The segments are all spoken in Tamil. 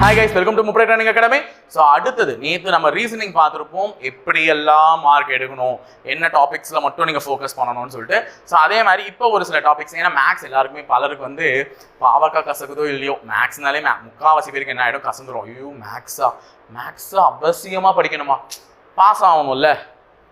ஹாய் கைஸ் வெல்கம் டு முப்படை ட்ரைனிங் அகாடமி ஸோ அடுத்தது நேற்று நம்ம ரீசனிங் பார்த்துருப்போம். எப்படியெல்லாம் மார்க் எடுக்கணும்? என்ன டாபிக்ஸில் மட்டும் நீங்கள் ஃபோக்கஸ் பண்ணணும்னு சொல்லிட்டு. ஸோ அதே மாதிரி இப்போ ஒரு சில டாபிக்ஸ் ஏன்னா மேக்ஸ் எல்லாருக்குமே பலருக்கு வந்து பாவக்கா கசக்குதோ இல்லையோ மேக்ஸ்னாலே மே முக்கால்வாசி பேருக்கு என்ன ஆகிடும் கசந்துடும் ஐயோ மேக்ஸா மேக்ஸா அவசியமாக படிக்கணுமா? பாஸ் ஆகணும்ல?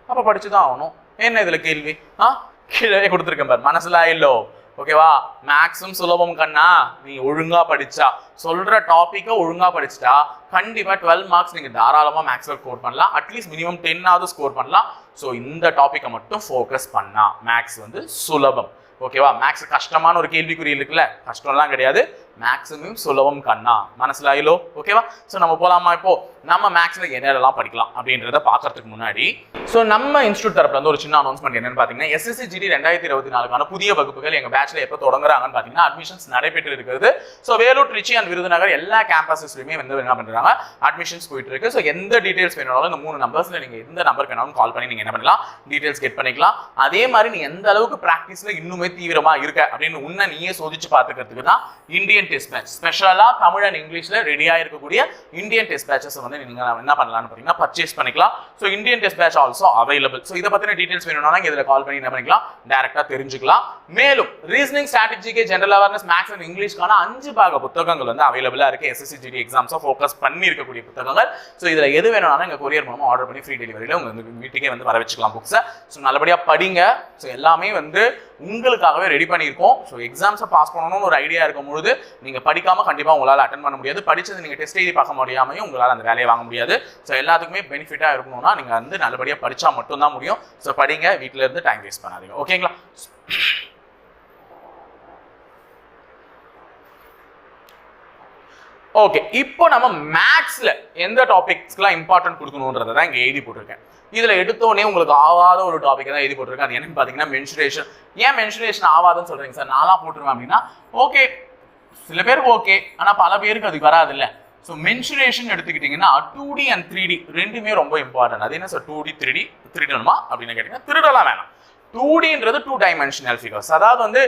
அப்போ படிச்சு தான் ஆகணும். என்ன இதில் கேள்வி? ஆ? கீழே கொடுத்துருக்கேன் பாரு. மனசுல இல்லோ. ஓகேவா மேக்ஸும் சுலபம் கண்ணா நீ ஒழுங்கா படிச்சா. சொல்ற டாப்பிக்கை ஒழுங்கா படிச்சிட்டா கண்டிப்பா டுவெல் மார்க்ஸ் நீங்க தாராளமா மேக்ஸ்ல ஸ்கோர் பண்ணலாம். அட்லீஸ்ட் மினிமம் டென்னாவது ஸ்கோர் பண்ணலாம். ஸோ இந்த டாப்பிக்கை மட்டும் ஃபோக்கஸ் பண்ணா மேக்ஸ் வந்து சுலபம். ஓகேவா மேக்ஸ் கஷ்டமான ஒரு கேள்விக்குறி இருக்குல்ல? கஷ்டம்லாம் கிடையாது. மேக்ஸிமம் சுலபம் கண்ணா. மனசிலாயிலோ ஓகேவா ஸோ நம்ம போகலாமா இப்போ? நம்ம மேக்ஸில் என்னெல்லாம் படிக்கலாம்? அப்படின்றத பார்க்கறதுக்கு முன்னாடி ஸோ நம்ம இன்ஸ்டியூட் தரப்புல வந்து ஒரு சின்ன அனௌன்ஸ்மெண்ட் என்னன்னு பார்த்தீங்கன்னா எஸ்எஸ்சி ஜிடி ரெண்டாயிரத்தி இருபத்தி நாலுக்கான புதிய வகுப்புகள் எங்கள் பேச்சில் எப்போ தொடங்குறாங்கன்னு பார்த்தீங்கன்னா அட்மிஷன்ஸ் நடைபெற்று இருக்கிறது. ஸோ வேலூர் ட்ரிச்சி அண்ட் விருதுநகர் எல்லா கேம்பஸஸ்லையுமே வந்து என்ன பண்ணுறாங்க அட்மிஷன்ஸ் போயிட்டு இருக்கு. ஸோ எந்த டீட்டெயில்ஸ் வேணாலும் இந்த மூணு நம்பர்ஸில் நீங்கள் எந்த நம்பருக்கு வேணாலும் கால் பண்ணி நீங்கள் என்ன பண்ணலாம்? டீட்டெயில்ஸ் கெட் பண்ணிக்கலாம். அதே மாதிரி நீ எந்த அளவுக்கு ப்ராக்டிஸில் இன்னுமே தீவிரமாக இருக்க அப்படின்னு உன்னை நீயே சோதிச்சு பார்த்துக்கிறதுக்கு தான் இந்தியன் டெஸ்ட் மேட்ச் ஸ்பெஷலா தமிழ் அண்ட் இங்கிலீஷ்ல ரெடியாக இருக்கக்கூடிய இந்தியன் டெஸ்ட் மேட்சஸ் வந்து நீங்க என்ன பண்ணலாம்னு பார்த்தீங்கன்னா பர்ச்சேஸ் பண்ணிக்கலாம். So Indian test match also available so இதை பற்றின டீட்டெயில்ஸ் வேணும்னா இதில் கால் பண்ணி என்ன பண்ணிக்கலாம் டேரெக்டாக தெரிஞ்சுக்கலாம். மேலும் ரீசனிங் ஸ்ட்ராட்டஜிக்கு ஜென்ரல் அவேர்னஸ் மேக்ஸ் அண்ட் இங்கிலீஷ்க்கான அஞ்சு பாக புத்தகங்கள் வந்து அவைலபிளாக இருக்கு. எஸ்எஸ்சி ஜிடி எக்ஸாம்ஸை ஃபோக்கஸ் பண்ணி இருக்கக்கூடிய புத்தகங்கள். ஸோ இதில் எது வேணும்னாலும் எங்கள் கொரியர் மூலமாக ஆர்டர் பண்ணி ஃப்ரீ டெலிவரியில் உங்கள் வந்து வீட்டுக்கே வந்து வர வச்சுக்கலாம் புக்ஸை ஸோ நல்லபடியாக படிங்க. ஸோ எல்லாமே வந்து உங்களுக்காகவே ரெடி பண்ணியிருக்கோம். ஸோ எக்ஸாம்ஸை பாஸ் பண்ணணும்னு ஒரு ஐடியா இருக்கும் பொழுது நீங்கள் படிக்காமல் கண்டிப்பாக உங்களால் அட்டன் பண்ண முடியாது. படித்தது நீங்கள் டெஸ்ட் எழுதி பார்க்க முடியாமையும் உங்களால் அந்த வேலையை வாங்க முடியாது. ஸோ எல்லாத்துக்குமே பெனிஃபிட்டாக இருக்கணும்னா நீங்கள் வந்து நல்லபடியாக படித்தா மட்டும்தான் முடியும். ஸோ படிங்க வீட்டிலேருந்து டைம் வேஸ்ட் பண்ணாதீங்க. ஓகேங்களா ஓகே இப்போ நம்ம மேக்ஸில் எந்த டாபிக்ஸ்க்குலாம் இம்பார்ட்டன்ட் கொடுக்கணுன்றதை தான் இங்கே எழுதி போட்டிருக்கேன். இதில் எடுத்தோடனே உங்களுக்கு ஆகாத ஒரு டாபிக் தான் எழுதி போட்டிருக்கேன். அது என்னன்னு பார்த்தீங்கன்னா மென்சுரேஷன் ஏன் மென்சுரேஷன் ஆகாதுன்னு சொல்கிறீங்க சார் நானா போட்டுருவேன் அப்படின்னா ஓகே சில பேருக்கு ஓகே ஆனால் பல பேருக்கு அதுக்கு வராது இல்லை ஸோ மென்சுரேஷன் எடுத்துக்கிட்டிங்கன்னா two D and three D ரெண்டுமே ரொம்ப இம்பார்ட்டன்ட் அது என்ன sir two D three D திருடணுமா அப்படின்னு கேட்டிங்கன்னா திருடலாம் வேணாம். டூ டின்றது டூ டைமென்ஷனல் ஃபிகர்ஸ் அதாவது வந்து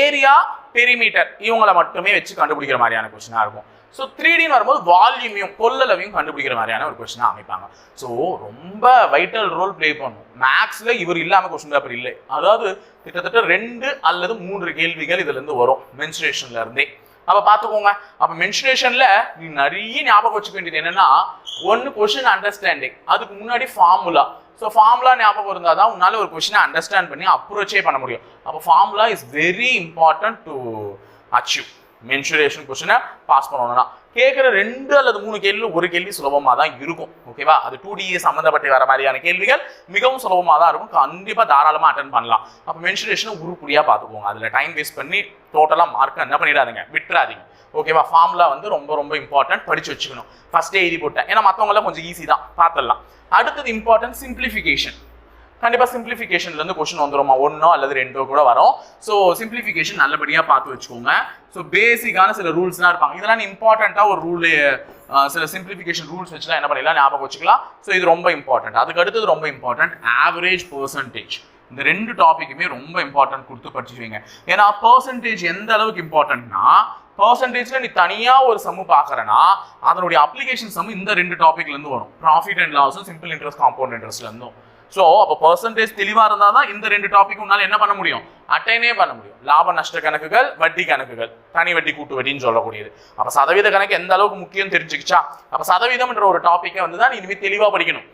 ஏரியா பெரிமீட்டர் இவங்களை மட்டுமே வச்சு கண்டுபிடிக்கிற மாதிரியான கொஸ்டினாக இருக்கும். ஸோ த்ரீடின்னு வரும்போது வால்யூமையும் கொள்ளளவையும் கண்டுபிடிக்கிற மாதிரியான ஒரு கொஸ்டினாக அமைப்பாங்க. ஸோ ரொம்ப வைட்டல் ரோல் ப்ளே பண்ணும். மேக்ஸில் இவர் இல்லாமல் கொஸ்டின் பேப்பர் இல்லை. அதாவது கிட்டத்தட்ட ரெண்டு அல்லது மூன்று கேள்விகள் இதுலேருந்து வரும் மென்சுரேஷன்ல இருந்தே. பார்த்துக்கோங்க அப்போ அப்ப நீ நிறைய ஞாபகம் வச்சுக்க வேண்டியது என்னென்னா ஒன்று கொஷின் அண்டர்ஸ்டாண்டிங் அதுக்கு முன்னாடி ஃபார்முலா ஸோ ஃபார்முலா ஞாபகம் இருந்தால் தான் உன்னால் ஒரு கொஷினை அண்டர்ஸ்டாண்ட் பண்ணி அப்ரோச்சே பண்ண முடியும். அப்போ formula is very important to achieve mensuration கொஸ்டினை பாஸ் பண்ணணும்னா. கேட்குற ரெண்டு அல்லது மூணு கேள்வி ஒரு கேள்வி சுலபமாக தான் இருக்கும். ஓகேவா அது டூ டி சம்மந்தப்பட்டு வர மாதிரியான கேள்விகள் மிகவும் சுலபமாக தான் இருக்கும். கண்டிப்பாக தாராளமாக அட்டன் பண்ணலாம். அப்போ மென்சுரேஷனை உருப்படியாக பார்த்துக்கோங்க அதில் டைம் வேஸ்ட் பண்ணி டோட்டலாக மார்க் என்ன பண்ணிடாதீங்க? விட்டுறாதீங்க. ஓகேவா ஃபார்ம்லாம் வந்து ரொம்ப ரொம்ப இம்பார்ட்டன்ட் படிச்சு வச்சுக்கணும். ஃபர்ஸ்டே எழுதி போட்டேன். ஏன்னா மற்றவங்களாம் கொஞ்சம் ஈஸி தான். பார்த்துடலாம். அடுத்தது இம்பார்ட்டன்ட் சிம்பிளிஃபிகேஷன் கண்டிப்பாக சிம்பிளிஃபிகேஷன்லேருந்து கொஷின் வந்துருமா? ஒன்றோ அல்லது ரெண்டோ கூட வரும். ஸோ சிம்பிளிஃபிகேஷன் நல்லபடியாக பார்த்து வச்சுக்கோங்க. ஸோ பேசிக்கான சில ரூல்ஸ்லாம் இருப்பாங்க. இதெல்லாம் இம்பார்ட்டண்ட்டாக ஒரு ரூல் சில சிம்பிளிஃபிகேஷன் ரூல்ஸ் வச்சுலாம் என்ன பண்ணிடலாம்? ஞாபகம் வச்சுக்கலாம். ஸோ இது ரொம்ப இம்பார்ட்டண்ட் அதுக்கு அடுத்தது ரொம்ப இம்பார்ட்டன்ட் ஆவரேஜ் பர்சன்டேஜ் இந்த ரெண்டு டாப்பிக்குமே ரொம்ப இம்பார்ட்டன்ட் கொடுத்து படிச்சுவீங்க ஏன்னா பர்சன்டேஜ் எந்த அளவுக்கு இம்பார்ட்டன்ட்னா பர்சன்டேஜ்ல நீ தனியா ஒரு சம்மு பாக்குறனா அதனுடைய அப்ளிகேஷன் சம்மு இந்த ரெண்டு டாபிக்ல இருந்து வரும். ப்ராஃபிட் அண்ட் லாஸும் சிம்பிள் இன்ட்ரெஸ்ட் காம்பவுண்ட் இன்ட்ரெஸ்ட்ல இருந்தும். ஸோ அப்போ பர்சன்டேஜ் தெளிவாக இருந்தால் தான் இந்த ரெண்டு டாபிக் உன்னால் என்ன பண்ண முடியும்? அட்டைனே பண்ண முடியும். லாப நஷ்ட கணக்குகள் வட்டி கணக்குகள். தனி வட்டி கூட்டு வட்டின்னு சொல்லக்கூடியது. அப்போ சதவீத கணக்கு எந்த அளவுக்கு முக்கியம் தெரிஞ்சுக்கிச்சா? அப்போ சதவீதம்ன்ற ஒரு டாப்பிக்கை வந்து தான் இனிமேல் தெளிவாக படிக்கணும்.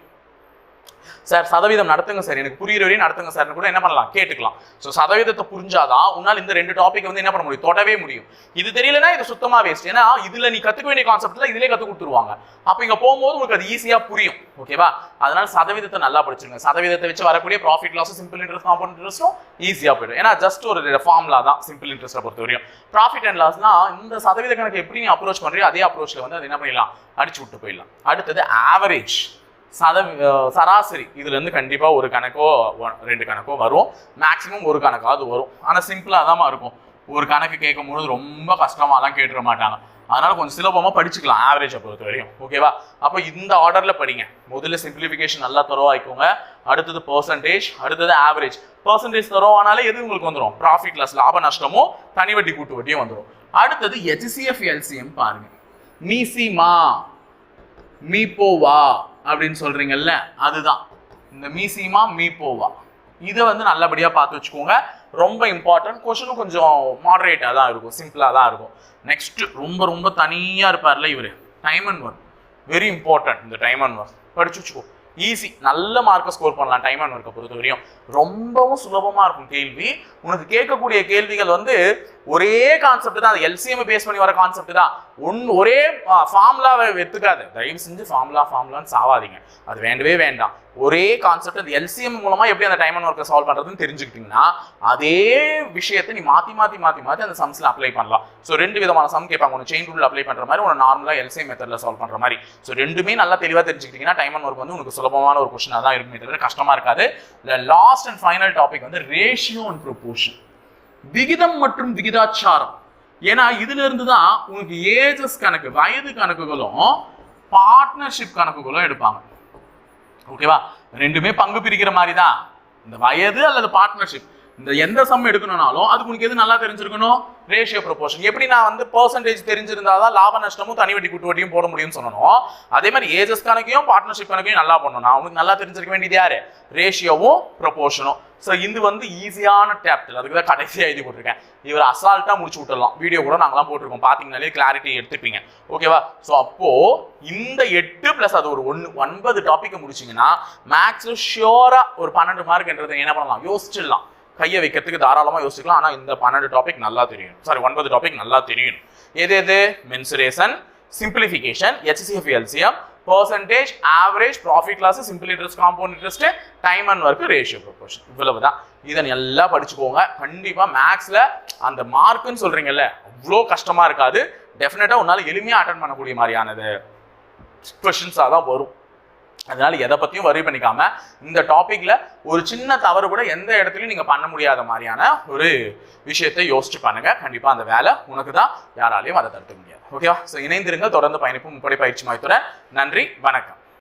சார் சதவீதம் நடத்துங்க சார். எனக்கு புரியுற வரையும் நடத்துங்க சார்னு கூட என்ன பண்ணலாம்? கேட்டுக்கலாம். ஸோ சதவீதத்தை புரிஞ்சாதான் உன்னால் இந்த ரெண்டு டாபிக் வந்து என்ன பண்ண முடியும்? தொடவே முடியும். இது தெரியலனா இது சுத்தமாக வேஸ்ட் ஏன்னா இதில் நீ கற்றுக்க வேண்டிய கான்செப்ட்ல இதிலே கற்றுக் கொடுத்துருவாங்க. அப்போ இங்கே போகும்போது உங்களுக்கு அது ஈஸியாக புரியும். ஓகேவா அதனால சதவீதத்தை நல்லா படிச்சிருங்க. சதவீதத்தை வச்சு வரக்கூடிய profit loss simple interest compound இன்ட்ரெஸ்ட்டும் ஈஸியாக போயிடும். ஏன்னா ஜஸ்ட் ஒரு ஃபார்ம்லா தான் சிம்பிள் இன்ட்ரெஸ்ட்டை பொறுத்த வரையும். ப்ராஃபிட் அண்ட் லாஸ்னா இந்த சதவீத கணக்கு எப்படி நீ அப்ரோச் பண்ணுறியோ அதே அப்ரோச்சில் வந்து அது என்ன பண்ணிடலாம்? அடிச்சு விட்டு போயிடலாம். அடுத்தது ஆவரேஜ் சத சராசரி. இதுலேருந்து கண்டிப்பாக ஒரு கணக்கோ ரெண்டு கணக்கோ வரும். மேக்ஸிமம் ஒரு கணக்காவது வரும். ஆனால் சிம்பிளாக தான் இருக்கும். ஒரு கணக்கு கேட்கும் பொழுது ரொம்ப கஷ்டமாலாம் கேட்டுற மாட்டாங்க. அதனால கொஞ்சம் சிலபமாக படிச்சுக்கலாம் ஆவரேஜை பொறுத்த வரையும். ஓகேவா அப்போ இந்த ஆர்டரில் படிங்க. முதல்ல சிம்பிளிஃபிகேஷன் நல்லா தரவாய்க்கோங்க அடுத்தது பர்சன்டேஜ் அடுத்தது ஆவரேஜ் பர்சன்டேஜ் தரவானாலே எது உங்களுக்கு வந்துடும் ப்ராஃபிட் லாஸ் லாப நஷ்டமும் தனி வட்டி கூட்டு வட்டியும் வந்துடும் அடுத்தது ஹெச்சிஎஃப் எல்சிஎம் பாருங்க. மீசிமா போவா. அப்படின்னு சொல்றீங்கல்ல அதுதான். இந்த மீசிமா மீப்போவா இதை வந்து நல்லபடியாக பார்த்து வச்சுக்கோங்க. ரொம்ப இம்பார்ட்டன்ட் கொஷனும் கொஞ்சம் மாடரேட்டாக தான் இருக்கும். சிம்பிளாக தான் இருக்கும். நெக்ஸ்ட் ரொம்ப ரொம்ப தனியாக இருப்பார்ல இவர். Time and one very important இந்த டைம் அண்ட் ஒர்க் படிச்சு வச்சுக்கோ. ஈஸி நல்ல மார்க்கை ஸ்கோர் பண்ணலாம். டைம் அண்ட் ஒர்க்கை பொறுத்த வரையும் ரொம்பவும் சுலபமாக இருக்கும் கேள்வி. உனக்கு கேட்கக்கூடிய கேள்விகள் வந்து ஒரே கான்செப்ட் தான். அது எல்சிஎம் பேஸ் பண்ணி வர கான்செப்ட் தான். ஒன் ஒரே ஃபார்முலாவை வெத்துக்காது தயவு செஞ்சு ஃபார்முலா ஃபார்முலான்னு சாவாதீங்க. அது வேண்டவே வேண்டாம். ஒரே கான்செப்ட் அந்த எல்சிஎம் மூலமா எப்படி அந்த டைம் அண்ட் ஒர்க்கை சால்வ் பண்றதுன்னு தெரிஞ்சுக்கிட்டீங்கன்னா அதே விஷயத்தை நீ மாத்தி மாத்தி மாத்தி மாத்தி அந்த சம்ஸ்ல அப்ளை பண்ணலாம். ஸோ ரெண்டு விதமான சம் கேட்பாங்க. ஒன்று செயின் ரூல் அப்ளை பண்ற மாதிரி ஒன்று நார்மலா எல்சிஎம் மெத்தட்ல சால்வ் பண்ற மாதிரி. ஸோ ரெண்டுமே நல்லா தெளிவா தெரிஞ்சுக்கிட்டீங்கன்னா டைம் அண்ட் ஒர்க் வந்து உங்களுக்கு சுலபமான ஒரு கொஸ்டினாக தான் இருக்குமே தவிர கஷ்டமா இருக்காது. லாஸ்ட் அண்ட் ஃபைனல் டாபிக் வந்து ரேஷியோ அண்ட் ப்ரொபோர்ஷன் விகிதம் மற்றும் விகிதாச்சாரம். ஏன்னா இதுல இருந்து தான் உங்களுக்கு ஏஜஸ் கணக்கு வயது கணக்குகளும் பார்ட்னர்ஷிப் கணக்குகளும் எடுப்பாங்க. ஓகேவா? ரெண்டுமே பங்கு பிரிக்கிற மாதிரி தான் இந்த வயது அல்லது பார்ட்னர்ஷிப் இந்த எந்த சம் எடுக்கணும்னாலும் அதுக்கு உனக்கு எது நல்லா தெரிஞ்சிருக்கணும்? ரேஷியோ ப்ரொபோர்ஷன் எப்படி நான் வந்து பர்சன்டேஜ் தெரிஞ்சிருந்தா தான் லாப நஷ்டமும் தனி வட்டி கூட்டு வட்டியும் போட முடியும்னு சொல்லணும் அதே மாதிரி ஏஜஸ் கணக்கையும் பார்ட்னர்ஷிப் கணக்கையும் நல்லா பண்ணணும். நான் உனக்கு நல்லா தெரிஞ்சிருக்க வேண்டியது யாரு? ரேஷியோவும் ப்ரொபோர்ஷனும் ஸோ இது வந்து ஈஸியான டேப்டில் அதுக்கு தான் கடைசியாக எழுதி போட்டிருக்கேன். இவர் அசால்ட்டாக முடிச்சு விட்டுடலாம். வீடியோ கூட நாங்களாம் போட்டிருக்கோம். பார்த்தீங்கனாலே கிளாரிட்டி எடுத்துப்பீங்க. ஓகேவா ஸோ அப்போது இந்த எட்டு ப்ளஸ் அது ஒரு ஒன்று ஒன்பது டாப்பிக்கை முடிச்சிங்கன்னா மேக்ஸில் ஷியோராக ஒரு பன்னெண்டு மார்க்ன்றது என்ன பண்ணலாம்? யோசிச்சிடலாம். கையை வைக்கிறதுக்கு தாராளமாக யோசிக்கலாம். ஆனால் இந்த பன்னெண்டு டாபிக் நல்லா தெரியும். சாரி ஒன்பது டாபிக் நல்லா தெரியும். எது எது? Mensuration simplification HCF LCM percentage average profit loss simple interest compound interest time and work ratio proportion இவ்வளவு தான் இதை எல்லாம் படிச்சுக்கோங்க. கண்டிப்பாக மேக்ஸில் அந்த மார்க்குன்னு சொல்கிறீங்கல்ல அவ்வளோ கஷ்டமாக இருக்காது. டெஃபினட்டாக உன்னால் எளிமையாக அட்டன் பண்ணக்கூடிய மாதிரியானது. கொஷின்ஸாக தான் வரும். அதனால எதை பற்றியும் வரி பண்ணிக்காம இந்த டாப்பிக்கில் ஒரு சின்ன தவறு கூட எந்த இடத்துலையும் நீங்கள் பண்ண முடியாத மாதிரியான ஒரு விஷயத்தை யோசிச்சு பண்ணுங்க. கண்டிப்பாக அந்த வேலை உனக்கு தான். யாராலையும் அதை தடுக்க முடியாது. ஓகேவா ஸோ இணைந்திருங்க தொடர்ந்து பயணிப்பு முப்படை பயிற்சி மையத்துடன் நன்றி. வணக்கம்.